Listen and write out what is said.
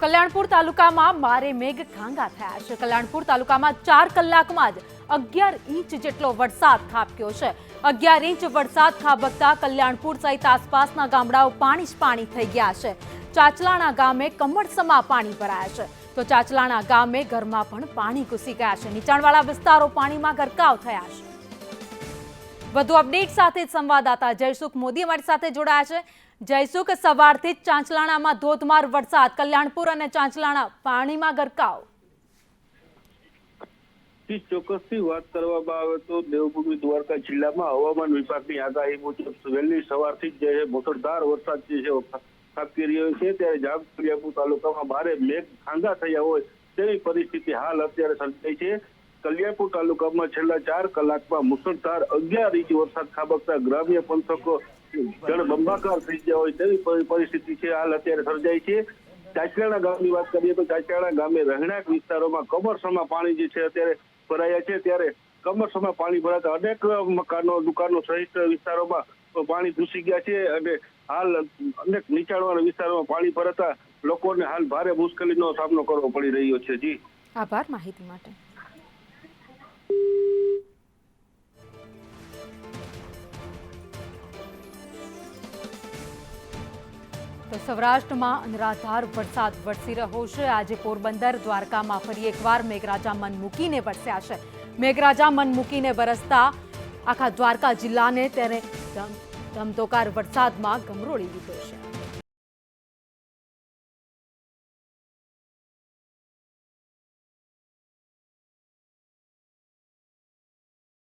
કલ્યાણપુર તાલુકામાં મારે મેઘ ખાંગા થયા છે. કલ્યાણપુર તાલુકામાં ચાર કલાકમાં જ અગિયાર ઇંચ જેટલો વરસાદ ખાબક્યો છે. અગિયાર ઇંચ વરસાદ ખાબકતા કલ્યાણપુર સહિત આસપાસના ગામડાઓ પાણી જ પાણી થઈ ગયા છે. ચાચલાણા ગામે કમળસમા પાણી ભરાયા છે. તો ચાચલાણા ગામે ઘરમાં પણ પાણી ઘૂસી ગયા છે. નીચાણવાળા વિસ્તારો પાણીમાં ગરકાવ થયા છે. વધુ અપડેટ સાથે સંવાદદાતા જયસુખ મોદી અમારી સાથે જોડાયા છે. જયસુખ, સવારથી જ ચાંચલાણામાં ધોધમાર વરસાદ, કલ્યાણપુર અને ચાંચલાણા પાણીમાં ગરકાવ. ચોક્કસથી વાત કરવામાં આવે તો દેવભૂમિ દ્વારકા જિલ્લામાં હવામાન વિભાગની આગાહી મુજબ વહેલી સવારથી જ જે છે વરસાદ જે છે ખાબકી રહ્યો છે. ત્યારે જામકરિયાપુર તાલુકામાં ભારે મેઘ ખાંગા થયા હોય તેવી પરિસ્થિતિ હાલ અત્યારે સર્જાઈ છે. કલ્યાણપુર તાલુકામાં છેલ્લા ચાર કલાકમાં મુસળધાર અગિયાર ઇંચ વરસાદ ખાબકતા ગ્રામ્ય પંથકો જળબંબાકાર થઈ ગયા હોય તેવી પરિસ્થિતિ છે. હાલ અત્યારે સર્જાઈ છે. ચાચરાણા ગામની વાત કરીએ તો ચાચરાણા ગામે રહેણાંક વિસ્તારોમાં કમરસમાં પાણી જે છે અત્યારે ભરાયા છે. ત્યારે કમરસમાં પાણી ભરાતા અનેક મકાનો, દુકાનો સહિત વિસ્તારોમાં પાણી ઘૂસી ગયા છે અને હાલ અનેક નીચાણવાળા વિસ્તારોમાં પાણી ભરાતા લોકોને હાલ ભારે મુશ્કેલીનો સામનો કરવો પડી રહ્યો છે. જી. આભાર માહિતી માટે. તો સૌરાષ્ટ્રમાં અનરાધાર વરસાદ વરસી રહ્યો છે. આજે પોરબંદર દ્વારકામાં ફરી એકવાર મેઘરાજા મન મૂકીને વરસ્યા છે. મેઘરાજા મન મૂકીને વરસતા આખા દ્વારકા જિલ્લાને તેને ધમધોકાર વરસાદમાં ગમરોળી દીધો છે.